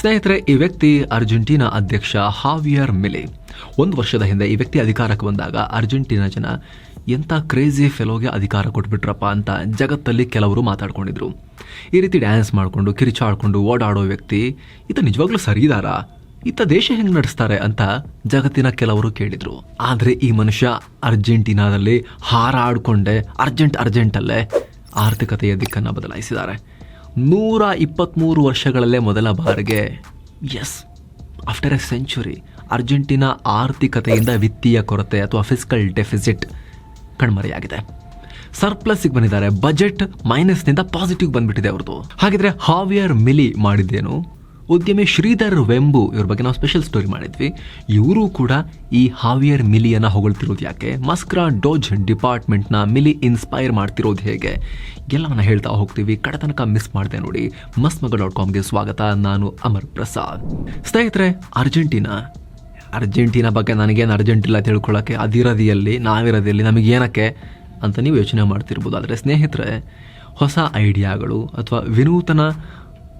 ಸ್ನೇಹಿತರೆ, ಈ ವ್ಯಕ್ತಿ ಅರ್ಜೆಂಟೀನಾ ಅಧ್ಯಕ್ಷ ಹಾವಿಯರ್ ಮಿಲೆ. ಒಂದು ವರ್ಷದ ಹಿಂದೆ ಈ ವ್ಯಕ್ತಿ ಅಧಿಕಾರಕ್ಕೆ ಬಂದಾಗ ಅರ್ಜೆಂಟೀನಾ ಜನ, ಎಂಥ ಕ್ರೇಜಿ ಫೆಲೋಗೆ ಅಧಿಕಾರ ಕೊಟ್ಬಿಟ್ರಪ್ಪ ಅಂತ ಜಗತ್ತಲ್ಲಿ ಕೆಲವರು ಮಾತಾಡ್ಕೊಂಡಿದ್ರು. ಈ ರೀತಿ ಡ್ಯಾನ್ಸ್ ಮಾಡಿಕೊಂಡು, ಕಿರಿಚಾಡ್ಕೊಂಡು ಓಡಾಡೋ ವ್ಯಕ್ತಿ, ಈತ ನಿಜವಾಗ್ಲೂ ಸರಿದಾರಾ? ಇತ್ತ ದೇಶ ಹೆಂಗೆ ನಡೆಸ್ತಾರೆ? ಅಂತ ಜಗತ್ತಿನ ಕೆಲವರು ಕೇಳಿದರು. ಆದರೆ ಈ ಮನುಷ್ಯ ಅರ್ಜೆಂಟೀನಾದಲ್ಲಿ ಹಾರಾಡಿಕೊಂಡೆ, ಅರ್ಜೆಂಟ್ ಅರ್ಜೆಂಟಲ್ಲೇ ಆರ್ಥಿಕತೆಯ ದಿಕ್ಕನ್ನು ಬದಲಾಯಿಸಿದ್ದಾರೆ. ನೂರ ಇಪ್ಪತ್ತ್ಮೂರು ವರ್ಷಗಳಲ್ಲೇ ಮೊದಲ ಬಾರಿಗೆ as after a century Argentina ಆರ್ಥಿಕತೆಯಿಂದ ವಿತ್ತೀಯ ಕೊರತೆ ಅಥವಾ ಫಿಸಿಕಲ್ ಡೆಫಿಸಿಟ್ ಕಣ್ಮರೆಯಾಗಿದೆ. ಸರ್ಪ್ಲಸ್ಗೆ ಬಂದಿದ್ದಾರೆ. ಬಜೆಟ್ ಮೈನಸ್ನಿಂದ ಪಾಸಿಟಿವ್ ಬಂದ್ಬಿಟ್ಟಿದೆ ಅವ್ರದ್ದು. ಹಾಗಿದ್ರೆ ಹಾವಿಯರ್ ಮಿಲಿ ಮಾಡಿದ್ದೇನು? ಉದ್ಯಮಿ ಶ್ರೀಧರ್ ವೆಂಬು ಇವ್ರ ಬಗ್ಗೆ ನಾವು ಸ್ಪೆಷಲ್ ಸ್ಟೋರಿ ಮಾಡಿದ್ವಿ. ಇವರು ಕೂಡ ಈ ಹಾವಿಯರ್ ಮಿಲಿಯನ್ನು ಹೊಗಳ್ತಿರೋದು ಯಾಕೆ? ಮಸ್ಕ್ರಾ ಡೋಜ್ ಡಿಪಾರ್ಟ್ಮೆಂಟ್ನ ಮಿಲಿ ಇನ್ಸ್ಪೈರ್ ಮಾಡ್ತಿರೋದು ಹೇಗೆ? ಎಲ್ಲವನ್ನ ಹೇಳ್ತಾ ಹೋಗ್ತೀವಿ. ಕಡತನಕ ಮಿಸ್ ಮಾಡಿದೆ ನೋಡಿ. ಮಸ್ಮಗ ಮಗ ಡಾಟ್ ಕಾಮ್ಗೆ ಸ್ವಾಗತ. ನಾನು ಅಮರ್ ಪ್ರಸಾದ್. ಸ್ನೇಹಿತರೆ, ಅರ್ಜೆಂಟೀನಾ. ಅರ್ಜೆಂಟೀನಾ ಬಗ್ಗೆ ನನಗೇನು ಅರ್ಜೆಂಟ್ ಇಲ್ಲ ತಿಳ್ಕೊಳ್ಳೋಕ್ಕೆ ಅದಿರದಿಯಲ್ಲಿ, ನಾವಿರೋದಿಯಲ್ಲಿ ನಮಗೇನಕ್ಕೆ ಅಂತ ನೀವು ಯೋಚನೆ ಮಾಡ್ತಿರ್ಬೋದು. ಆದರೆ ಸ್ನೇಹಿತರೆ, ಹೊಸ ಐಡಿಯಾಗಳು ಅಥವಾ ವಿನೂತನ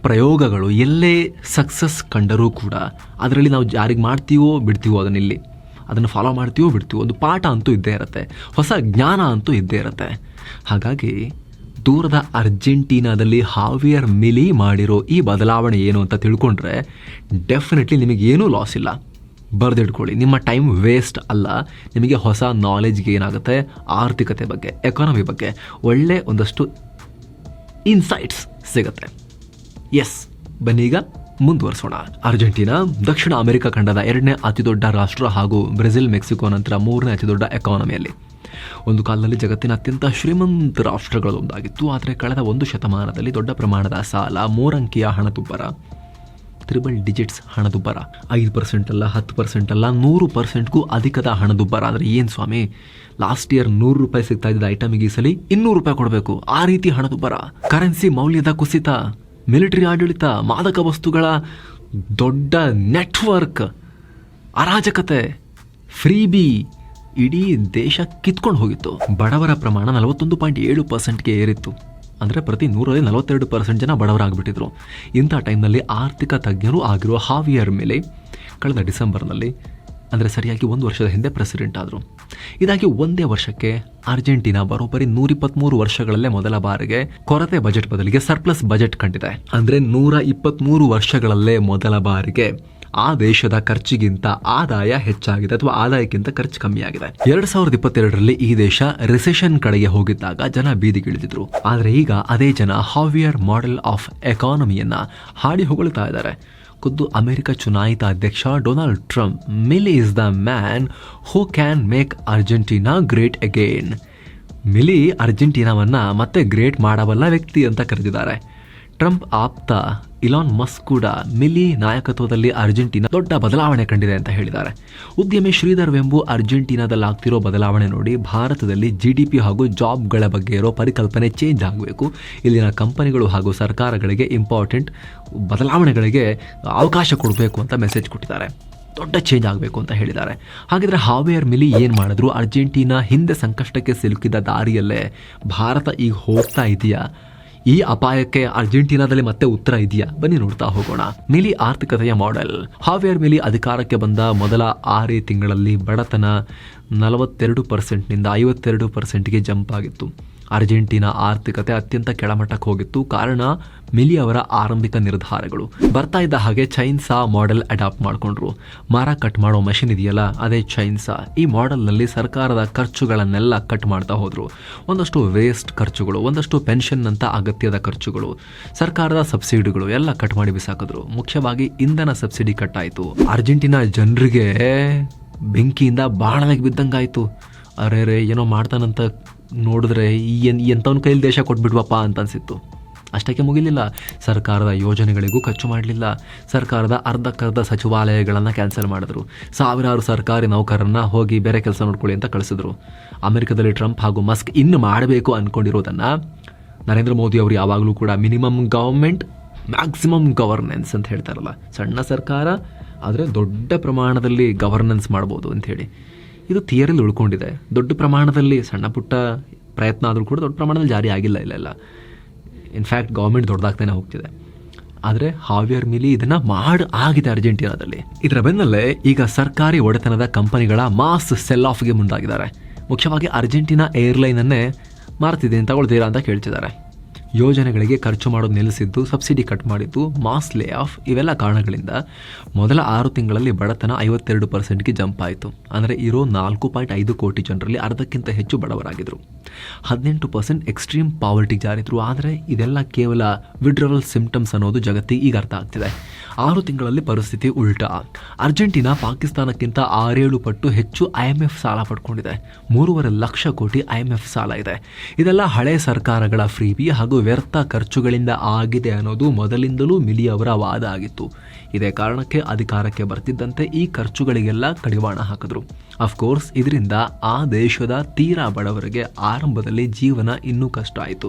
ಪ್ರಯೋಗಗಳು ಎಲ್ಲೇ ಸಕ್ಸಸ್ ಕಂಡರೂ ಕೂಡ ಅದರಲ್ಲಿ ನಾವು ಜಾರಿಗೆ ಮಾಡ್ತೀವೋ ಬಿಡ್ತೀವೋ ಅದನ್ನಿಲ್ಲಿ. ಅದನ್ನು ಫಾಲೋ ಮಾಡ್ತೀವೋ ಬಿಡ್ತೀವೋ ಒಂದು ಪಾಠ ಅಂತೂ ಇದ್ದೇ ಇರುತ್ತೆ. ಹೊಸ ಜ್ಞಾನ ಅಂತೂ ಇದ್ದೇ ಇರುತ್ತೆ. ಹಾಗಾಗಿ ದೂರದ ಅರ್ಜೆಂಟೀನಾದಲ್ಲಿ ಹಾವಿಯರ್ ಮಿಲಿ ಮಾಡಿರೋ ಈ ಬದಲಾವಣೆ ಏನು ಅಂತ ತಿಳ್ಕೊಂಡ್ರೆ ಡೆಫಿನೆಟ್ಲಿ ನಿಮಗೇನೂ ಲಾಸ್ ಇಲ್ಲ. ಬರೆದಿಟ್ಕೊಳ್ಳಿ. ನಿಮ್ಮ ಟೈಮ್ ವೇಸ್ಟ್ ಅಲ್ಲ. ನಿಮಗೆ ಹೊಸ ನಾಲೆಜ್ಗೆ ಏನಾಗುತ್ತೆ? ಆರ್ಥಿಕತೆ ಬಗ್ಗೆ ಎಕಾನಮಿ ಬಗ್ಗೆ ಒಳ್ಳೆ ಒಂದಷ್ಟು ಇನ್ಸೈಟ್ಸ್ ಸಿಗುತ್ತೆ. ಎಸ್, ಬನ್ನೀಗ ಮುಂದುವರಿಸೋಣ. ಅರ್ಜೆಂಟೀನಾ, ದಕ್ಷಿಣ ಅಮೆರಿಕ ಖಂಡದ ಎರಡನೇ ಅತಿದೊಡ್ಡ ರಾಷ್ಟ್ರ ಹಾಗೂ ಬ್ರೆಜಿಲ್, ಮೆಕ್ಸಿಕೋ ನಂತರ ಮೂರನೇ ಅತಿದೊಡ್ಡ ಎಕಾನಮಿಯಲ್ಲಿ ಒಂದು ಕಾಲದಲ್ಲಿ ಜಗತ್ತಿನ ಅತ್ಯಂತ ಶ್ರೀಮಂತ ರಾಷ್ಟ್ರಗಳೊಂದಾಗಿತ್ತು ಆದರೆ ಕಳೆದ ಒಂದು ಶತಮಾನದಲ್ಲಿ ದೊಡ್ಡ ಪ್ರಮಾಣದ ಸಾಲ, ಮೂರಂಕಿಯ ಹಣದುಬ್ಬರ ತ್ರಿಬಲ್ ಡಿಜಿಟ್ಸ್ ಹಣದುಬ್ಬರ, ಐದು ಪರ್ಸೆಂಟ್ ಅಲ್ಲ, ಹತ್ತು ಪರ್ಸೆಂಟ್ ಅಲ್ಲ, ನೂರು ಪರ್ಸೆಂಟ್ಗೂ ಅಧಿಕದ ಹಣದುಬ್ಬರ. ಆದರೆ ಏನು ಸ್ವಾಮಿ ಲಾಸ್ಟ್ ಇಯರ್ ನೂರು ರೂಪಾಯಿ ಸಿಗ್ತಾ ಇದ್ದ ಐಟಮಿಗೆ ಈ ಸಲ ಇನ್ನೂರು ರೂಪಾಯಿ ಕೊಡಬೇಕು. ಆ ರೀತಿ ಹಣದುಬ್ಬರ. ಕರೆನ್ಸಿ ಮೌಲ್ಯದ ಕುಸಿತ. ಮಿಲಿಟರಿ ಆಡಳಿತ ಮಾದಕ ವಸ್ತುಗಳ ದೊಡ್ಡ ನೆಟ್ವರ್ಕ್, ಅರಾಜಕತೆ, ಫ್ರೀಬಿ ಇಡೀ ದೇಶ ಕಿತ್ಕೊಂಡು ಹೋಗಿತ್ತು. ಬಡವರ ಪ್ರಮಾಣ ನಲವತ್ತೊಂದು ಪಾಯಿಂಟ್ ಏಳು ಪರ್ಸೆಂಟ್ಗೆ ಏರಿತ್ತು. ಅಂದರೆ ಪ್ರತಿ ನೂರಲ್ಲಿ ನಲವತ್ತೆರಡು ಪರ್ಸೆಂಟ್ ಜನ ಬಡವರಾಗಿಬಿಟ್ಟಿದ್ರು. ಇಂಥ ಟೈಮ್ನಲ್ಲಿ ಆರ್ಥಿಕ ತಜ್ಞರು ಆಗಿರುವ ಹಾವಿಯರ್ ಮೇಲೆ ಕಳೆದ ಡಿಸೆಂಬರ್ನಲ್ಲಿ ಅಂದರೆ ಸರಿಯಾಗಿ ಒಂದು ವರ್ಷದ ಹಿಂದೆ ಪ್ರೆಸಿಡೆಂಟ್ ಆದರು. ಇದಾಗಿ ಒಂದೇ ವರ್ಷಕ್ಕೆ ಅರ್ಜೆಂಟೀನಾ ಬರೋಬ್ಬರಿ ನೂರಿಪ್ಪತ್ಮೂರು ವರ್ಷಗಳಲ್ಲೇ ಮೊದಲ ಬಾರಿಗೆ ಕೊರತೆ ಬಜೆಟ್ ಬದಲಿಗೆ ಸರ್ಪ್ಲಸ್ ಬಜೆಟ್ ಕಂಡಿದೆ. ಅಂದರೆ ನೂರ ಇಪ್ಪತ್ತ್ಮೂರು ವರ್ಷಗಳಲ್ಲೇ ಮೊದಲ ಬಾರಿಗೆ ಆ ದೇಶದ ಖರ್ಚಿಗಿಂತ ಆದಾಯ ಹೆಚ್ಚಾಗಿದೆ ಅಥವಾ ಆದಾಯಕ್ಕಿಂತ ಖರ್ಚು ಕಮ್ಮಿಯಾಗಿದೆ. ಎರಡ್ ಸಾವಿರದ ಇಪ್ಪತ್ತೆರಡರಲ್ಲಿ ಈ ದೇಶ ರಿಸೆಷನ್ ಕಡೆಗೆ ಹೋಗಿದ್ದಾಗ ಜನ ಬೀದಿಗಿಳಿದಿದ್ರು. ಆದರೆ ಈಗ ಅದೇ ಜನ ಹಾವಿಯರ್ ಮಾಡೆಲ್ ಆಫ್ ಎಕಾನಮಿಯನ್ನ ಹಾಡಿ ಹೊಗಳ್ತಾ ಇದ್ದಾರೆ. ಖುದ್ದು ಅಮೆರಿಕ ಚುನಾಯಿತ ಅಧ್ಯಕ್ಷ Donald Trump Milei is the man who can make Argentina great again. Milei ಅರ್ಜೆಂಟೀನಾವನ್ನು ಮತ್ತೆ ಗ್ರೇಟ್ ಮಾಡಬಲ್ಲ ವ್ಯಕ್ತಿ ಅಂತ ಕರೆದಿದ್ದಾರೆ. ಟ್ರಂಪ್ ಆಪ್ತ ಇಲಾನ್ ಮಸ್ಕ್ ಕೂಡ ಮಿಲಿ ನಾಯಕತ್ವದಲ್ಲಿ ಅರ್ಜೆಂಟೀನಾ ದೊಡ್ಡ ಬದಲಾವಣೆ ಕಂಡಿದೆ ಅಂತ ಹೇಳಿದ್ದಾರೆ. ಉದ್ಯಮಿ ಶ್ರೀಧರ್ ವೆಂಬು ಅರ್ಜೆಂಟೀನಾದಲ್ಲಿ ಆಗ್ತಿರೋ ಬದಲಾವಣೆ ನೋಡಿ ಭಾರತದಲ್ಲಿ ಜಿ ಡಿ ಪಿ ಹಾಗೂ ಜಾಬ್ಗಳ ಬಗ್ಗೆ ಇರೋ ಪರಿಕಲ್ಪನೆ ಚೇಂಜ್ ಆಗಬೇಕು. ಇಲ್ಲಿನ ಕಂಪನಿಗಳು ಹಾಗೂ ಸರ್ಕಾರಗಳಿಗೆ ಇಂಪಾರ್ಟೆಂಟ್ ಬದಲಾವಣೆಗಳಿಗೆ ಅವಕಾಶ ಕೊಡಬೇಕು ಅಂತ ಮೆಸೇಜ್ ಕೊಟ್ಟಿದ್ದಾರೆ. ದೊಡ್ಡ ಚೇಂಜ್ ಆಗಬೇಕು ಅಂತ ಹೇಳಿದ್ದಾರೆ. ಹಾಗಿದ್ರೆ ಹಾವೇರ್ ಮಿಲಿ ಏನು ಮಾಡಿದ್ರು? ಅರ್ಜೆಂಟೀನಾ ಹಿಂದೆ ಸಂಕಷ್ಟಕ್ಕೆ ಸಿಲುಕಿದ ದಾರಿಯಲ್ಲೇ ಭಾರತ ಈಗ ಹೋಗ್ತಾ ಇದೆಯಾ? ಈ ಅಪಾಯಕ್ಕೆ ಅರ್ಜೆಂಟೀನಾದಲ್ಲಿ ಮತ್ತೆ ಉತ್ತರ ಇದೆಯಾ? ಬನ್ನಿ ನೋಡ್ತಾ ಹೋಗೋಣ. ಮಿಲಿ ಆರ್ಥಿಕತೆಯ ಮಾಡೆಲ್ ಹಾವಿಯರ್ ಮಿಲಿ ಅಧಿಕಾರಕ್ಕೆ ಬಂದ ಮೊದಲ ಆರೇ ತಿಂಗಳಲ್ಲಿ ಬಡತನ ನಲವತ್ತೆರಡು ಪರ್ಸೆಂಟ್ನಿಂದ ಐವತ್ತೆರಡು ಪರ್ಸೆಂಟ್ಗೆ ಜಂಪ್ ಆಗಿತ್ತು. ಅರ್ಜೆಂಟೀನಾ ಆರ್ಥಿಕತೆ ಅತ್ಯಂತ ಕೆಳಮಟ್ಟಕ್ಕೆ ಹೋಗಿತ್ತು. ಕಾರಣ ಮಿಲಿ ಅವರ ಆರಂಭಿಕ ನಿರ್ಧಾರಗಳು. ಬರ್ತಾ ಇದ್ದ ಹಾಗೆ ಚೈನ್ಸಾ ಮಾಡೆಲ್ ಅಡಾಪ್ಟ್ ಮಾಡಿಕೊಂಡ್ರು. ಮರ ಕಟ್ ಮಾಡೋ ಮಷಿನ್ ಇದೆಯಲ್ಲ, ಅದೇ ಚೈನ್ಸಾ ಈ ಮಾಡೆಲ್ನಲ್ಲಿ ಸರ್ಕಾರದ ಖರ್ಚುಗಳನ್ನೆಲ್ಲ ಕಟ್ ಮಾಡ್ತಾ ಹೋದ್ರು. ಒಂದಷ್ಟು ವೇಸ್ಟ್ ಖರ್ಚುಗಳು, ಒಂದಷ್ಟು ಪೆನ್ಷನ್ನಂಥ ಅಗತ್ಯದ ಖರ್ಚುಗಳು. ಸರ್ಕಾರದ ಸಬ್ಸಿಡಿಗಳು ಎಲ್ಲ ಕಟ್ ಮಾಡಿ ಬಿಸಾಕಿದ್ರು. ಮುಖ್ಯವಾಗಿ ಇಂಧನ ಸಬ್ಸಿಡಿ ಕಟ್ ಆಯಿತು ಅರ್ಜೆಂಟೀನಾ ಜನರಿಗೆ ಬೆಂಕಿಯಿಂದ ಬಾಣಲೆಗೆ ಬಿದ್ದಂಗಾಯಿತು. ಅರೆ ರೇ ಏನೋ ಮಾಡ್ತಾನಂತ ನೋಡಿದ್ರೆ ಈ ಎಂಥವ್ನ ಕೈಲಿ ದೇಶ ಕೊಟ್ಬಿಡ್ವಪ್ಪ ಅಂತ ಅನಿಸಿತ್ತು. ಅಷ್ಟಕ್ಕೆ ಮುಗಿಲಿಲ್ಲ. ಸರ್ಕಾರದ ಯೋಜನೆಗಳಿಗೂ ಖರ್ಚು ಮಾಡಲಿಲ್ಲ. ಸರ್ಕಾರದ ಅರ್ಧಕ್ಕರ್ಧ ಸಚಿವಾಲಯಗಳನ್ನು ಕ್ಯಾನ್ಸಲ್ ಮಾಡಿದ್ರು. ಸಾವಿರಾರು ಸರ್ಕಾರಿ ನೌಕರರನ್ನ ಹೋಗಿ ಬೇರೆ ಕೆಲಸ ನೋಡ್ಕೊಳ್ಳಿ ಅಂತ ಕಳಿಸಿದ್ರು. ಅಮೆರಿಕದಲ್ಲಿ ಟ್ರಂಪ್ ಹಾಗೂ ಮಸ್ಕ್ ಇನ್ನು ಮಾಡಬೇಕು ಅಂದ್ಕೊಂಡಿರೋದನ್ನು ನರೇಂದ್ರ ಮೋದಿ ಅವರು ಯಾವಾಗಲೂ ಕೂಡ ಮಿನಿಮಮ್ ಗೌರ್ಮೆಂಟ್ ಮ್ಯಾಕ್ಸಿಮಮ್ ಗವರ್ನೆನ್ಸ್ ಅಂತ ಹೇಳ್ತಾರಲ್ಲ. ಸಣ್ಣ ಸರ್ಕಾರ, ಆದರೆ ದೊಡ್ಡ ಪ್ರಮಾಣದಲ್ಲಿ ಗವರ್ನೆನ್ಸ್ ಮಾಡ್ಬೋದು ಅಂಥೇಳಿ ಇದು ಥಿಯರಿಲಿ ಉಳ್ಕೊಂಡಿದೆ. ದೊಡ್ಡ ಪ್ರಮಾಣದಲ್ಲಿ ಸಣ್ಣ ಪುಟ್ಟ ಪ್ರಯತ್ನ ಆದರೂ ಕೂಡ ದೊಡ್ಡ ಪ್ರಮಾಣದಲ್ಲಿ ಜಾರಿ ಆಗಿಲ್ಲ ಇಲ್ಲೆಲ್ಲ. ಇನ್ಫ್ಯಾಕ್ಟ್ ಗೌರ್ಮೆಂಟ್ ದೊಡ್ಡದಾಗ್ತಾನೆ ಹೋಗ್ತಿದೆ. ಆದರೆ ಹಾವಿಯರ್ ಮಿಲಿ ಇದನ್ನು ಮಾಡಿ ಆಗಿದೆ ಅರ್ಜೆಂಟೀನಾದಲ್ಲಿ. ಇದರ ಬೆನ್ನಲ್ಲೇ ಈಗ ಸರ್ಕಾರಿ ಒಡೆತನದ ಕಂಪನಿಗಳ ಮಾಸ್ ಸೆಲ್ ಆಫ್ಗೆ ಮುಂದಾಗಿದ್ದಾರೆ. ಮುಖ್ಯವಾಗಿ ಅರ್ಜೆಂಟೀನಾ ಏರ್ಲೈನನ್ನೇ ಮಾರ್ತಿದ್ದೀನಿ ತಗೊಳ್ತೀರಾ ಅಂತ ಕೇಳ್ತಿದ್ದಾರೆ. ಯೋಜನೆಗಳಿಗೆ ಖರ್ಚು ಮಾಡೋದು ನಿಲ್ಲಿಸಿದ್ದು, ಸಬ್ಸಿಡಿ ಕಟ್ ಮಾಡಿದ್ದು, ಮಾಸ್ ಲೇ ಆಫ್ ಇವೆಲ್ಲ ಕಾರಣಗಳಿಂದ ಮೊದಲ ಆರು ತಿಂಗಳಲ್ಲಿ ಬಡತನ ಐವತ್ತೆರಡು ಪರ್ಸೆಂಟ್ಗೆ ಜಂಪ್ ಆಯಿತು. ಅಂದರೆ ಇರೋ ನಾಲ್ಕು ಪಾಯಿಂಟ್ ಐದು ಕೋಟಿ ಜನರಲ್ಲಿ ಅರ್ಧಕ್ಕಿಂತ ಹೆಚ್ಚು ಬಡವರಾಗಿದ್ದರು ಹದಿನೆಂಟು ಪರ್ಸೆಂಟ್ ಎಕ್ಸ್ಟ್ರೀಮ್ ಪಾವರ್ಟಿ ಜಾರಿದ್ರು. ಆದರೆ ಇದೆಲ್ಲ ಕೇವಲ ವಿಡ್ರವಲ್ ಸಿಂಪ್ಟಮ್ಸ್ ಅನ್ನೋದು ಜಗತ್ತಿಗೆ ಈಗ ಅರ್ಥ ಆಗ್ತಿದೆ. ಆರು ತಿಂಗಳಲ್ಲಿ ಪರಿಸ್ಥಿತಿ ಉಲ್ಟಾ. ಅರ್ಜೆಂಟೀನಾ ಪಾಕಿಸ್ತಾನಕ್ಕಿಂತ ಆರೇಳು ಪಟ್ಟು ಹೆಚ್ಚು ಐಎಂಎಫ್ ಸಾಲ ಪಡ್ಕೊಂಡಿದೆ. ಮೂರುವರೆ ಲಕ್ಷ ಕೋಟಿ ಐಎಂಎಫ್ ಸಾಲ ಇದೆ. ಇದೆಲ್ಲ ಹಳೆ ಸರ್ಕಾರಗಳ ಫ್ರೀಬಿ ಹಾಗೂ ವ್ಯರ್ಥ ಖರ್ಚುಗಳಿಂದ ಆಗಿದೆ ಅನ್ನೋದು ಮೊದಲಿಂದಲೂ ಮಿಲಿ ಅವರ ವಾದ ಆಗಿತ್ತು. ಇದೇ ಕಾರಣಕ್ಕೆ ಅಧಿಕಾರಕ್ಕೆ ಬರ್ತಿದ್ದಂತೆ ಈ ಖರ್ಚುಗಳಿಗೆಲ್ಲ ಕಡಿವಾಣ ಹಾಕಿದ್ರು. ಅಫ್ಕೋರ್ಸ್ ಇದರಿಂದ ಆ ದೇಶದ ತೀರಾ ಬಡವರಿಗೆ ಆರಂಭದಲ್ಲಿ ಜೀವನ ಇನ್ನೂ ಕಷ್ಟ ಆಯಿತು.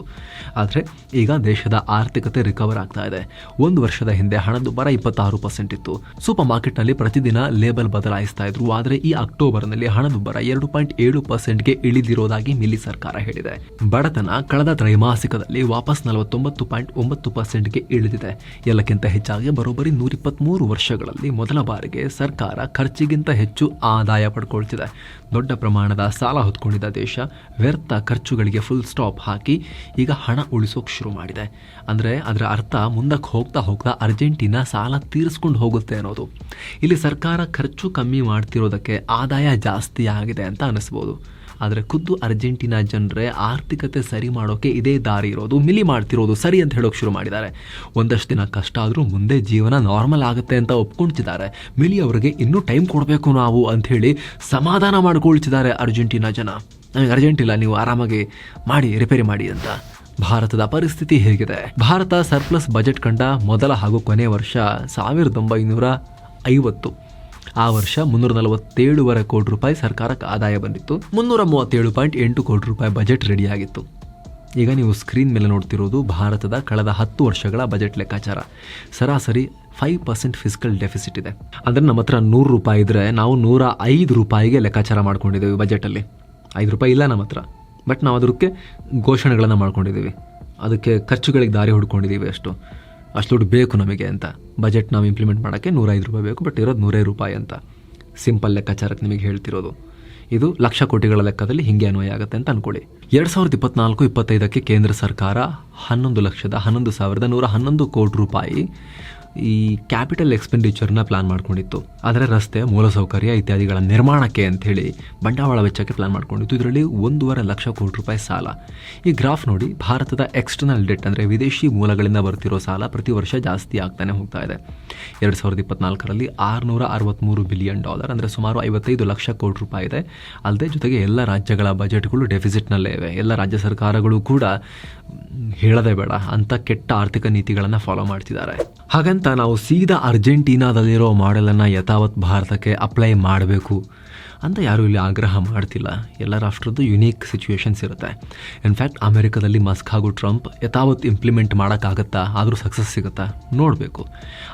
ಆದರೆ ಈಗ ದೇಶದ ಆರ್ಥಿಕತೆ ರಿಕವರ್ ಆಗ್ತಾ ಇದೆ. ಒಂದು ವರ್ಷದ ಹಿಂದೆ ಹಣದುಬ್ಬರ ಇಪ್ಪತ್ತಾರು ಪರ್ಸೆಂಟ್ ಇತ್ತು. ಸೂಪರ್ ಮಾರ್ಕೆಟ್ನಲ್ಲಿ ಪ್ರತಿದಿನ ಲೇಬಲ್ ಬದಲಾಯಿಸ್ತಾ ಇದ್ರು. ಆದರೆ ಈ ಅಕ್ಟೋಬರ್ನಲ್ಲಿ ಹಣದುಬ್ಬರ ಎರಡು ಪಾಯಿಂಟ್ ಏಳು ಪರ್ಸೆಂಟ್ಗೆ ಇಳಿದಿರೋದಾಗಿ ಮಿಲಿ ಸರ್ಕಾರ ಹೇಳಿದೆ. ಬಡತನ ಕಳೆದ ತ್ರೈಮಾಸಿಕದಲ್ಲಿ ವಾಪಸ್ ನಲವತ್ತೊಂಬತ್ತು ಪಾಯಿಂಟ್ ಒಂಬತ್ತು ಪರ್ಸೆಂಟ್ಗೆ ಇಳಿದಿದೆ. ಎಲ್ಲಕ್ಕಿಂತ ಹೆಚ್ಚಾಗಿ ಬರೋಬ್ಬರಿ ನೂರ ಇಪ್ಪತ್ತ್ಮೂರು ವರ್ಷಗಳಲ್ಲಿ ಮೊದಲ ಬಾರಿಗೆ ಸರ್ಕಾರ ಖರ್ಚಿಗಿಂತ ಹೆಚ್ಚು ಆದಾಯ ಪಡ್ಕೊಳ್ತಿದೆ ದೊಡ್ಡ ಪ್ರಮಾಣದ ಸಾಲ ಹೊತ್ಕೊಂಡಿದ್ದ ದೇಶ ವ್ಯರ್ಥ ಖರ್ಚುಗಳಿಗೆ ಫುಲ್ ಸ್ಟಾಪ್ ಹಾಕಿ ಈಗ ಹಣ ಉಳಿಸೋಕೆ ಶುರು ಮಾಡಿದೆ. ಅಂದರೆ ಅದರ ಅರ್ಥ ಮುಂದಕ್ಕೆ ಹೋಗ್ತಾ ಹೋಗ್ತಾ ಅರ್ಜೆಂಟೀನಾ ಸಾಲ ತೀರಿಸ್ಕೊಂಡು ಹೋಗುತ್ತೆ ಅನ್ನೋದು. ಇಲ್ಲಿ ಸರ್ಕಾರ ಖರ್ಚು ಕಮ್ಮಿ ಮಾಡ್ತಿರೋದಕ್ಕೆ ಆದಾಯ ಜಾಸ್ತಿ ಆಗಿದೆ ಅಂತ ಅನಿಸ್ಬೋದು. ಆದರೆ ಖುದ್ದು ಅರ್ಜೆಂಟೀನಾ ಜನರೇ ಆರ್ಥಿಕತೆ ಸರಿ ಮಾಡೋಕ್ಕೆ ಇದೇ ದಾರಿ ಇರೋದು, ಮಿಲಿ ಮಾಡ್ತಿರೋದು ಸರಿ ಅಂತ ಹೇಳೋಕೆ ಶುರು ಮಾಡಿದ್ದಾರೆ. ಒಂದಷ್ಟು ದಿನ ಕಷ್ಟ ಆದರೂ ಮುಂದೆ ಜೀವನ ನಾರ್ಮಲ್ ಆಗುತ್ತೆ ಅಂತ ಒಪ್ಕೊಳ್ತಿದ್ದಾರೆ. ಮಿಲಿ ಅವರಿಗೆ ಇನ್ನೂ ಟೈಮ್ ಕೊಡಬೇಕು ನಾವು ಅಂಥೇಳಿ ಸಮಾಧಾನ ಮಾಡ್ಕೊಳ್ತಿದ್ದಾರೆ ಅರ್ಜೆಂಟೀನಾ ಜನ. ನನಗೆ ಅರ್ಜೆಂಟ್ ಇಲ್ಲ, ನೀವು ಆರಾಮಾಗಿ ಮಾಡಿ, ರಿಪೇರಿ ಮಾಡಿ ಅಂತ. ಭಾರತದ ಪರಿಸ್ಥಿತಿ ಹೇಗಿದೆ? ಭಾರತ ಸರ್ಪ್ಲಸ್ ಬಜೆಟ್ ಕಂಡ ಮೊದಲ ಹಾಗೂ ಕೊನೆ ವರ್ಷ ಸಾವಿರದ ಒಂಬೈನೂರ ಐವತ್ತು. ಆ ವರ್ಷ ಮುನ್ನೂರ ನಲವತ್ತೇಳುವರೆ ಕೋಟಿ ರೂಪಾಯಿ ಸರ್ಕಾರಕ್ಕೆ ಆದಾಯ ಬಂದಿತ್ತು. ಮುನ್ನೂರ ಮೂವತ್ತೇಳು ಪಾಯಿಂಟ್ ಎಂಟು ಕೋಟಿ ರೂಪಾಯಿ ಬಜೆಟ್ ರೆಡಿಯಾಗಿತ್ತು ಈಗ ನೀವು ಸ್ಕ್ರೀನ್ ಮೇಲೆ ನೋಡ್ತಿರೋದು ಭಾರತದ ಕಳೆದ ಹತ್ತು ವರ್ಷಗಳ ಬಜೆಟ್ ಲೆಕ್ಕಾಚಾರ. ಸರಾಸರಿ ಫೈವ್ ಪರ್ಸೆಂಟ್ ಫಿಸಿಕಲ್ ಡೆಫಿಸಿಟ್ ಇದೆ. ಅಂದರೆ ನಮ್ಮ ಹತ್ರ ನೂರು ರೂಪಾಯಿ ಇದ್ದರೆ ನಾವು ನೂರ ಐದು ರೂಪಾಯಿಗೆ ಲೆಕ್ಕಾಚಾರ ಮಾಡ್ಕೊಂಡಿದ್ದೀವಿ ಬಜೆಟಲ್ಲಿ ಐದು ರೂಪಾಯಿ ಇಲ್ಲ ನಮ್ಮ ಹತ್ರ. ಬಟ್ ನಾವು ಅದಕ್ಕೆ ಘೋಷಣೆಗಳನ್ನು ಮಾಡ್ಕೊಂಡಿದ್ದೀವಿ. ಅದಕ್ಕೆ ಖರ್ಚುಗಳಿಗೆ ದಾರಿ ಹುಡ್ಕೊಂಡಿದ್ದೀವಿ ಅಷ್ಟು. ಅಷ್ಟು ದುಡ್ಡು ಬೇಕು ನಮಗೆ ಅಂತ. ಬಜೆಟ್ ನಾವು ಇಂಪ್ಲಿಮೆಂಟ್ ಮಾಡೋಕ್ಕೆ ನೂರೈದು ರೂಪಾಯಿ ಬೇಕು ಬಟ್ ಇರೋದು ನೂರೈದು ರೂಪಾಯಿ ಅಂತ. ಸಿಂಪಲ್ ಲೆಕ್ಕಾಚಾರಕ್ಕೆ ನಿಮಗೆ ಹೇಳ್ತಿರೋದು. ಇದು ಲಕ್ಷ ಕೋಟಿಗಳ ಲೆಕ್ಕದಲ್ಲಿ ಹಿಂಗೆ ಅನ್ವಯ ಆಗುತ್ತೆ ಅಂತ ಅನ್ಕೊಳ್ಳಿ. ಎರಡು ಸಾವಿರದ ಇಪ್ಪತ್ನಾಲ್ಕು, ಇಪ್ಪತ್ತೈದಕ್ಕೆ ಕೇಂದ್ರ ಸರ್ಕಾರ ಹನ್ನೊಂದು ಲಕ್ಷದ ಹನ್ನೊಂದು ಸಾವಿರದ ನೂರ ಹನ್ನೊಂದು ಕೋಟಿ ರೂಪಾಯಿ ಈ ಕ್ಯಾಪಿಟಲ್ ಎಕ್ಸ್ಪೆಂಡಿಚರ್ನ ಪ್ಲಾನ್ ಮಾಡ್ಕೊಂಡಿತ್ತು. ಆದರೆ ರಸ್ತೆ ಮೂಲಸೌಕರ್ಯ ಇತ್ಯಾದಿಗಳ ನಿರ್ಮಾಣಕ್ಕೆ ಅಂಥೇಳಿ ಬಂಡವಾಳ ವೆಚ್ಚಕ್ಕೆ ಪ್ಲಾನ್ ಮಾಡ್ಕೊಂಡಿತ್ತು. ಇದರಲ್ಲಿ ಒಂದೂವರೆ ಲಕ್ಷ ಕೋಟಿ ರೂಪಾಯಿ ಸಾಲ. ಈ ಗ್ರಾಫ್ ನೋಡಿ, ಭಾರತದ ಎಕ್ಸ್ಟರ್ನಲ್ ಡೆಟ್ ಅಂದರೆ ವಿದೇಶಿ ಮೂಲಗಳಿಂದ ಬರ್ತಿರೋ ಸಾಲ ಪ್ರತಿ ವರ್ಷ ಜಾಸ್ತಿ ಆಗ್ತಾನೆ ಹೋಗ್ತಾ ಇದೆ. ಎರಡು ಸಾವಿರದ ಇಪ್ಪತ್ನಾಲ್ಕರಲ್ಲಿ ಆರುನೂರ ಅರವತ್ತ್ಮೂರು ಬಿಲಿಯನ್ ಡಾಲರ್ ಅಂದರೆ ಸುಮಾರು ಐವತ್ತೈದು ಲಕ್ಷ ಕೋಟಿ ರೂಪಾಯಿ ಇದೆ. ಅಲ್ಲದೆ ಜೊತೆಗೆ ಎಲ್ಲ ರಾಜ್ಯಗಳ ಬಜೆಟ್ಗಳು ಡೆಫಿಸಿಟ್ನಲ್ಲೇ ಇವೆ. ಎಲ್ಲ ರಾಜ್ಯ ಸರ್ಕಾರಗಳು ಕೂಡ ಹೇಳದೆ ಬೇಡ ಅಂತ ಕೆಟ್ಟ ಆರ್ಥಿಕ ನೀತಿಗಳನ್ನು ಫಾಲೋ ಮಾಡ್ತಿದ್ದಾರೆ. ಹಾಗಂತ ನಾವು ಸೀದಾ ಅರ್ಜೆಂಟೀನಾದಲ್ಲಿರೋ ಮಾಡೆಲನ್ನು ಯಥಾವತ್ ಭಾರತಕ್ಕೆ ಅಪ್ಲೈ ಮಾಡಬೇಕು ಅಂತ ಯಾರೂ ಇಲ್ಲಿ ಆಗ್ರಹ ಮಾಡ್ತಿಲ್ಲ. ಎಲ್ಲ ರಾಷ್ಟ್ರದ್ದು ಯುನೀಕ್ ಸಿಚುವೇಷನ್ಸ್ ಇರುತ್ತೆ. ಇನ್ಫ್ಯಾಕ್ಟ್ ಅಮೆರಿಕದಲ್ಲಿ ಮಸ್ಕ್ ಹಾಗೂ ಟ್ರಂಪ್ ಯಥಾವತ್ ಇಂಪ್ಲಿಮೆಂಟ್ ಮಾಡೋಕ್ಕಾಗತ್ತಾ? ಆದರೂ ಸಕ್ಸಸ್ ಸಿಗುತ್ತಾ? ನೋಡಬೇಕು.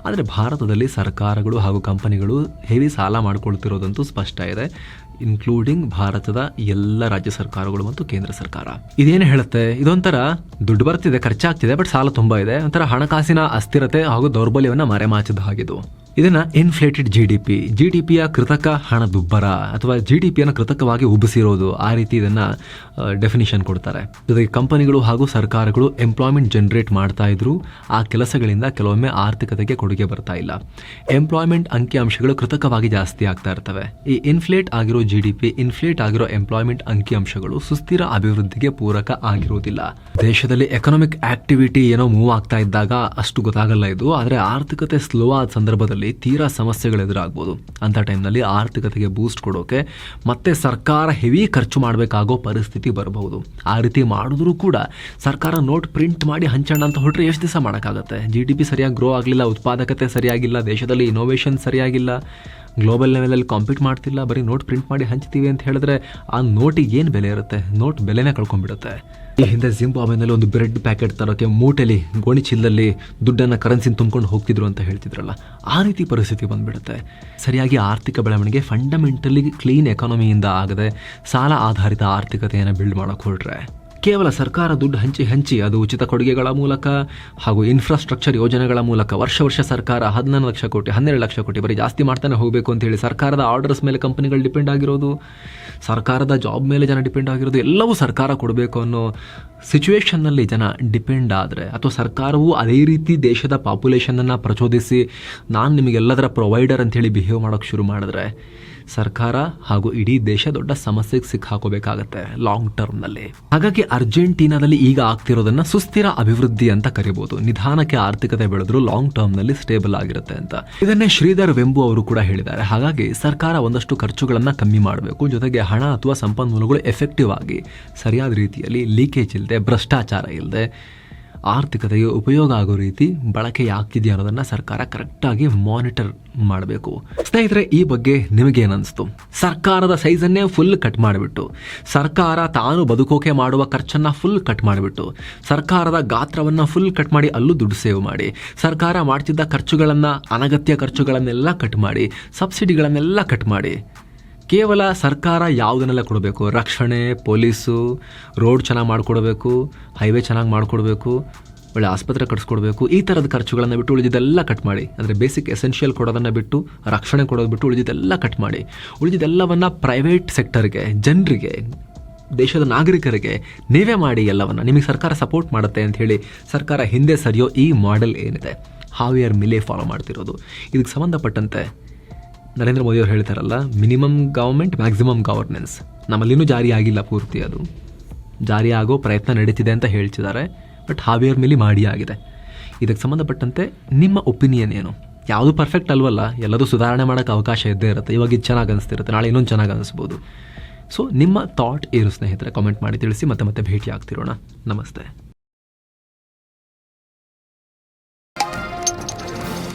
ಆದರೆ ಭಾರತದಲ್ಲಿ ಸರ್ಕಾರಗಳು ಹಾಗೂ ಕಂಪನಿಗಳು ಹೆವಿ ಸಾಲ ಮಾಡ್ಕೊಳ್ತಿರೋದಂತೂ ಸ್ಪಷ್ಟ ಇದೆ. ಇನ್ಕ್ಲೂಡಿಂಗ್ ಭಾರತದ ಎಲ್ಲ ರಾಜ್ಯ ಸರ್ಕಾರಗಳು ಮತ್ತು ಕೇಂದ್ರ ಸರ್ಕಾರ. ಇದೇನು ಹೇಳುತ್ತೆ? ಇದೊಂಥರ ದುಡ್ಡು ಬರ್ತಿದೆ, ಖರ್ಚಾಗ್ತಿದೆ ಬಟ್ ಸಾಲ ತುಂಬ ಇದೆ. ಒಂಥರ ಹಣಕಾಸಿನ ಅಸ್ಥಿರತೆ ಹಾಗೂ ದೌರ್ಬಲ್ಯವನ್ನು ಮರೆಮಾಚಿದ ಹಾಗಿದು. ಇದನ್ನ inflated G D P G D ಪಿಯ ಕೃತಕ ಹಣದುಬ್ಬರ ಅಥವಾ ಜಿ ಡಿ ಪಿಯನ್ನು ಕೃತಕವಾಗಿ ಉಬ್ಬಿಸಿರೋದು ಆ ರೀತಿ ಇದನ್ನ ಡೆಫಿನಿಷನ್ ಕೊಡ್ತಾರೆ. ಜೊತೆಗೆ ಕಂಪನಿಗಳು ಹಾಗೂ ಸರ್ಕಾರಗಳು ಎಂಪ್ಲಾಯ್ಮೆಂಟ್ ಜನರೇಟ್ ಮಾಡ್ತಾ ಇದ್ರು ಆ ಕೆಲಸಗಳಿಂದ ಕೆಲವೊಮ್ಮೆ ಆರ್ಥಿಕತೆಗೆ ಕೊಡುಗೆ ಬರ್ತಾ ಇಲ್ಲ. ಎಂಪ್ಲಾಯ್ಮೆಂಟ್ ಅಂಕಿಅಂಶಗಳು ಕೃತಕವಾಗಿ ಜಾಸ್ತಿ ಆಗ್ತಾ ಇರ್ತವೆ. ಈ ಇನ್ಫ್ಲೇಟ್ ಆಗಿರೋ ಜಿ ಇನ್ಫ್ಲೇಟ್ ಆಗಿರೋ ಎಂಪ್ಲಾಯ್ಮೆಂಟ್ ಅಂಕಿಅಂಶಗಳು ಸುಸ್ಥಿರ ಅಭಿವೃದ್ಧಿಗೆ ಪೂರಕ ಆಗಿರೋದಿಲ್ಲ. ದೇಶದಲ್ಲಿ ಎಕನಾಮಿಕ್ ಆಕ್ಟಿವಿಟಿ ಏನೋ ಮೂವ್ ಆಗ್ತಾ ಇದ್ದಾಗ ಅಷ್ಟು ಗೊತ್ತಾಗಲ್ಲ ಇದು. ಆದರೆ ಆರ್ಥಿಕತೆ ಸ್ಲೋ ಆದ ಸಂದರ್ಭದಲ್ಲಿ ತೀರಾ ಸಮಸ್ಯೆಗಳು ಎದುರಾಗ್ಬೋದು. ಅಂತ ಟೈಮ್ನಲ್ಲಿ ಆರ್ಥಿಕತೆಗೆ ಬೂಸ್ಟ್ ಕೊಡೋಕೆ ಮತ್ತೆ ಸರ್ಕಾರ ಹೆವಿ ಖರ್ಚು ಮಾಡಬೇಕಾಗೋ ಪರಿಸ್ಥಿತಿ ಬರಬಹುದು. ಆ ರೀತಿ ಮಾಡಿದ್ರೂ ಕೂಡ ಸರ್ಕಾರ ನೋಟ್ ಪ್ರಿಂಟ್ ಮಾಡಿ ಹಂಚೋಣ ಅಂತ ಹೊರಟ್ರೆ ಎಷ್ಟು ದಿವಸ ಮಾಡೋಕ್ಕಾಗತ್ತೆ? ಜಿ ಡಿ ಪಿ ಸರಿಯಾಗಿ ಗ್ರೋ ಆಗಲಿಲ್ಲ, ಉತ್ಪಾದಕತೆ ಸರಿಯಾಗಿಲ್ಲ, ದೇಶದಲ್ಲಿ ಇನೋವೇಷನ್ ಸರಿಯಾಗಿಲ್ಲ ಗ್ಲೋಬಲ್ ಲೆವೆಲಲ್ಲಿ ಕಾಂಪೀಟ್ ಮಾಡ್ತಿಲ್ಲ, ಬರೀ ನೋಟ್ ಪ್ರಿಂಟ್ ಮಾಡಿ ಹಂಚ್ತೀವಿ ಅಂತ ಹೇಳಿದ್ರೆ ಆ ನೋಟಿಗೆ ಏನು ಬೆಲೆ ಇರುತ್ತೆ? ನೋಟ್ ಬೆಲೆನೇ ಕಳ್ಕೊಂಡ್ಬಿಡುತ್ತೆ. ಈ ಹಿಂದೆ ಜಿಂಬಾಬ್ವೆನಲ್ಲಿ ಒಂದು ಬ್ರೆಡ್ ಪ್ಯಾಕೆಟ್ ತರೋಕೆ ಮೂಟೆಲಿ ಗೋಣಿ ಚೀಲದಲ್ಲಿ ದುಡ್ಡನ್ನು ಕರೆನ್ಸಿನ ತುಂಬ್ಕೊಂಡು ಹೋಗ್ತಿದ್ರು ಅಂತ ಹೇಳ್ತಿದ್ರಲ್ಲ, ಆ ರೀತಿ ಪರಿಸ್ಥಿತಿ ಬಂದ್ಬಿಡುತ್ತೆ. ಸರಿಯಾಗಿ ಆರ್ಥಿಕ ಬೆಳವಣಿಗೆ ಫಂಡಮೆಂಟಲಿ ಕ್ಲೀನ್ ಎಕಾನಮಿಯಿಂದ ಆಗದೆ ಸಾಲ ಆಧಾರಿತ ಆರ್ಥಿಕತೆಯನ್ನು ಬಿಲ್ಡ್ ಮಾಡೋಕೆ ಹೊರಟ್ರೆ ಕೇವಲ ಸರ್ಕಾರ ದುಡ್ಡು ಹಂಚಿ ಹಂಚಿ ಅದು ಉಚಿತ ಕೊಡುಗೆಗಳ ಮೂಲಕ ಹಾಗೂ ಇನ್ಫ್ರಾಸ್ಟ್ರಕ್ಚರ್ ಯೋಜನೆಗಳ ಮೂಲಕ ವರ್ಷ ವರ್ಷ ಸರ್ಕಾರ ಹದಿನಾರು ಲಕ್ಷ ಕೋಟಿ, ಹನ್ನೆರಡು ಲಕ್ಷ ಕೋಟಿ ಬರೀ ಜಾಸ್ತಿ ಮಾಡ್ತಾನೆ ಹೋಗಬೇಕು ಅಂತ ಹೇಳಿ ಸರ್ಕಾರದ ಆರ್ಡರ್ಸ್ ಮೇಲೆ ಕಂಪನಿಗಳು ಡಿಪೆಂಡ್ ಆಗಿರೋದು? ಸರ್ಕಾರದ ಜಾಬ್ ಮೇಲೆ ಜನ ಡಿಪೆಂಡ್ ಆಗಿರೋದು ಎಲ್ಲವೂ ಸರ್ಕಾರ ಕೊಡಬೇಕು ಅನ್ನೋ ಸಿಚುವೇಶನ್ನಲ್ಲಿ ಜನ ಡಿಪೆಂಡ್ ಆದರೆ ಅಥವಾ ಸರ್ಕಾರವು ಅದೇ ರೀತಿ ದೇಶದ ಪಾಪ್ಯುಲೇಷನನ್ನು ಪ್ರಚೋದಿಸಿ ನಾನು ನಿಮಗೆಲ್ಲದರ ಪ್ರೊವೈಡರ್ ಅಂತೇಳಿ ಬಿಹೇವ್ ಮಾಡೋಕ್ಕೆ ಶುರು ಮಾಡಿದ್ರೆ ಸರ್ಕಾರ ಹಾಗೂ ಇಡೀ ದೇಶ ದೊಡ್ಡ ಸಮಸ್ಯೆಗೆ ಸಿಕ್ಕಾಕೋಬೇಕಾಗತ್ತೆ ಲಾಂಗ್ ಟರ್ಮ್ನಲ್ಲಿ ಹಾಗಾಗಿ ಅರ್ಜೆಂಟೀನಾದಲ್ಲಿ ಈಗ ಆಗ್ತಿರೋದನ್ನ ಸುಸ್ಥಿರ ಅಭಿವೃದ್ಧಿ ಅಂತ ಕರಿಬಹುದು ನಿಧಾನಕ್ಕೆ ಆರ್ಥಿಕತೆ ಬೆಳೆದ್ರು ಲಾಂಗ್ ಟರ್ಮ್ನಲ್ಲಿ ಸ್ಟೇಬಲ್ ಆಗಿರುತ್ತೆ ಅಂತ. ಇದನ್ನೇ ಶ್ರೀಧರ್ ವೆಂಬು ಅವರು ಕೂಡ ಹೇಳಿದ್ದಾರೆ. ಹಾಗಾಗಿ ಸರ್ಕಾರ ಒಂದಷ್ಟು ಖರ್ಚುಗಳನ್ನ ಕಮ್ಮಿ ಮಾಡಬೇಕು. ಜೊತೆಗೆ ಹಣ ಅಥವಾ ಸಂಪನ್ಮೂಲಗಳು ಎಫೆಕ್ಟಿವ್ ಆಗಿ ಸರಿಯಾದ ರೀತಿಯಲ್ಲಿ ಲೀಕೇಜ್ ಇಲ್ಲದೆ ಭ್ರಷ್ಟಾಚಾರ ಇಲ್ಲದೆ ಆರ್ಥಿಕತೆಗೆ ಉಪಯೋಗ ಆಗೋ ರೀತಿ ಬಳಕೆ ಆಗ್ತಿದೆಯಾ ಅನ್ನೋದನ್ನ ಸರ್ಕಾರ ಕರೆಕ್ಟಾಗಿ ಮಾನಿಟರ್ ಮಾಡಬೇಕು. ಸ್ನೇಹಿತರೆ, ಈ ಬಗ್ಗೆ ನಿಮಗೇನನ್ನಿಸ್ತು ಸರ್ಕಾರದ ಸೈಜನ್ನೇ ಫುಲ್ ಕಟ್ ಮಾಡಿಬಿಟ್ಟು, ಸರ್ಕಾರ ತಾನು ಬದುಕೋಕೆ ಮಾಡುವ ಖರ್ಚನ್ನ ಫುಲ್ ಕಟ್ ಮಾಡಿಬಿಟ್ಟು, ಸರ್ಕಾರದ ಗಾತ್ರವನ್ನ ಫುಲ್ ಕಟ್ ಮಾಡಿ ಅಲ್ಲೂ ದುಡ್ಡು ಸೇವ್ ಮಾಡಿ, ಸರ್ಕಾರ ಮಾಡ್ತಿದ್ದ ಖರ್ಚುಗಳನ್ನ, ಅನಗತ್ಯ ಖರ್ಚುಗಳನ್ನೆಲ್ಲ ಕಟ್ ಮಾಡಿ ಸಬ್ಸಿಡಿಗಳನ್ನೆಲ್ಲ ಕಟ್ ಮಾಡಿ ಕೇವಲ ಸರ್ಕಾರ ಯಾವುದನ್ನೆಲ್ಲ ಕೊಡಬೇಕು? ರಕ್ಷಣೆ, ಪೊಲೀಸು, ರೋಡ್ ಚೆನ್ನಾಗಿ ಮಾಡಿಕೊಡ್ಬೇಕು, ಹೈವೇ ಚೆನ್ನಾಗಿ ಮಾಡಿಕೊಡ್ಬೇಕು, ಒಳ್ಳೆ ಆಸ್ಪತ್ರೆ ಕಟ್ಸ್ಕೊಡ್ಬೇಕು, ಈ ಥರದ ಖರ್ಚುಗಳನ್ನು ಬಿಟ್ಟು ಉಳಿದಿದ್ದೆಲ್ಲ ಕಟ್ ಮಾಡಿ. ಅಂದರೆ ಬೇಸಿಕ್ ಎಸೆನ್ಷಿಯಲ್ ಕೊಡೋದನ್ನು ಬಿಟ್ಟು, ರಕ್ಷಣೆ ಕೊಡೋದು ಬಿಟ್ಟು ಉಳಿದಿದ್ದೆಲ್ಲ ಕಟ್ ಮಾಡಿ. ಉಳಿದಿದ್ದೆಲ್ಲವನ್ನು ಪ್ರೈವೇಟ್ ಸೆಕ್ಟರ್ಗೆ ಜನರಿಗೆ, ದೇಶದ ನಾಗರಿಕರಿಗೆ ನೀವೇ ಮಾಡಿ ಎಲ್ಲವನ್ನು. ನಿಮಗೆ ಸರ್ಕಾರ ಸಪೋರ್ಟ್ ಮಾಡುತ್ತೆ ಅಂತ ಹೇಳಿ ಸರ್ಕಾರ ಹಿಂದೆ ಸರಿಯೋ ಈ ಮಾಡೆಲ್ ಏನಿದೆ? ಹಾವಿಯರ್ ಮಿಲೆ ಫಾಲೋ ಮಾಡ್ತಿರೋದು. ಇದಕ್ಕೆ ಸಂಬಂಧಪಟ್ಟಂತೆ ನರೇಂದ್ರ ಮೋದಿ ಅವರು ಹೇಳ್ತಾರಲ್ಲ ಮಿನಿಮಮ್ ಗೌರ್ಮೆಂಟ್ ಮ್ಯಾಕ್ಸಿಮಮ್ ಗವರ್ನೆನ್ಸ್ ನಮ್ಮಲ್ಲಿನೂ ಜಾರಿ ಆಗಿಲ್ಲ ಪೂರ್ತಿ ಅದು. ಜಾರಿ ಆಗೋ ಪ್ರಯತ್ನ ನಡೀತಿದೆ ಅಂತ ಹೇಳ್ತಿದ್ದಾರೆ, ಬಟ್ ಹಾವಿಯರ್ ಮೇಲೆ ಮಾಡಿ ಆಗಿದೆ. ಇದಕ್ಕೆ ಸಂಬಂಧಪಟ್ಟಂತೆ ನಿಮ್ಮ ಒಪಿನಿಯನ್ ಏನು? ಯಾವುದು ಪರ್ಫೆಕ್ಟ್ ಅಲ್ವಲ್ಲ ಎಲ್ಲರೂ ಸುಧಾರಣೆ ಮಾಡೋಕ್ಕೆ ಅವಕಾಶ ಇದ್ದೇ ಇರುತ್ತೆ. ಇವಾಗ ಇದು ಚೆನ್ನಾಗಿ ಅನಿಸ್ತಿರುತ್ತೆ, ನಾಳೆ ಇನ್ನೊಂದು ಚೆನ್ನಾಗಿ ಅನಿಸ್ಬೋದು. ಸೊ ನಿಮ್ಮ ಥಾಟ್ ಏನು ಸ್ನೇಹಿತರೆ? ಕಾಮೆಂಟ್ ಮಾಡಿ ತಿಳಿಸಿ, ಮತ್ತೆ ಮತ್ತೆ ಭೇಟಿ ಆಗ್ತಿರೋಣ ನಮಸ್ತೆ.